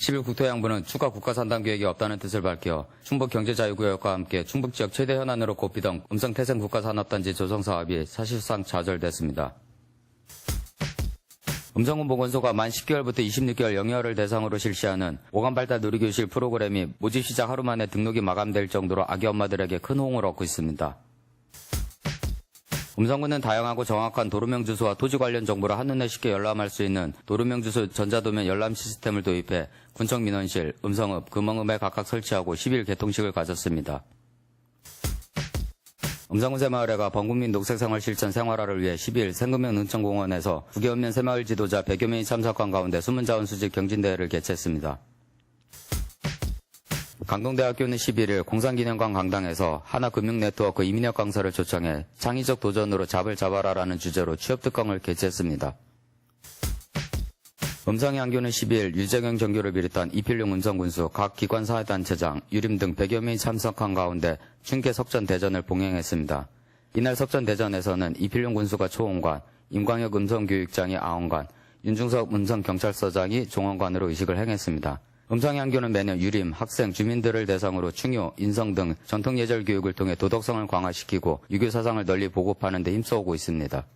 10일 국토양부는 추가 국가산당 계획이 없다는 뜻을 밝혀 충북 경제자유구역과 함께 충북 지역 최대 현안으로 꼽히던 음성태생 국가산업단지 조성 사업이 사실상 좌절됐습니다. 음성군 보건소가 만 10개월부터 26개월 영유아를 대상으로 실시하는 오감발달 누리교실 프로그램이 모집 시작 하루 만에 등록이 마감될 정도로 아기 엄마들에게 큰 호응을 얻고 있습니다. 음성군은 다양하고 정확한 도로명 주소와 토지 관련 정보를 한눈에 쉽게 열람할 수 있는 도로명 주소 전자도면 열람 시스템을 도입해 군청 민원실, 음성읍, 금엉읍에 각각 설치하고 10일 개통식을 가졌습니다. 음성군 새마을회가 범국민 녹색생활 실천 생활화를 위해 10일 생금면 은천공원에서 9개월면 새마을 지도자 100여 명이 참석한 가운데 숨은 자원 수집 경진대회를 개최했습니다. 강동대학교는 11일 공산기념관 강당에서 하나금융네트워크 이민혁 강사를 초청해 창의적 도전으로 잡을 잡아라라는 주제로 취업특강을 개최했습니다. 음성양교는 12일 유재경 정교를 비롯한 이필룡 음성군수 각 기관 사회단체장, 유림 등 100여 명이 참석한 가운데 춘계 석전대전을 봉행했습니다. 이날 석전대전에서는 이필룡 군수가 초원관, 임광혁 음성교육장이 아원관, 윤중석 음성경찰서장이 종원관으로 의식을 행했습니다. 음성양교는 매년 유림, 학생, 주민들을 대상으로 충효, 인성 등 전통 예절 교육을 통해 도덕성을 강화시키고 유교 사상을 널리 보급하는 데 힘써오고 있습니다.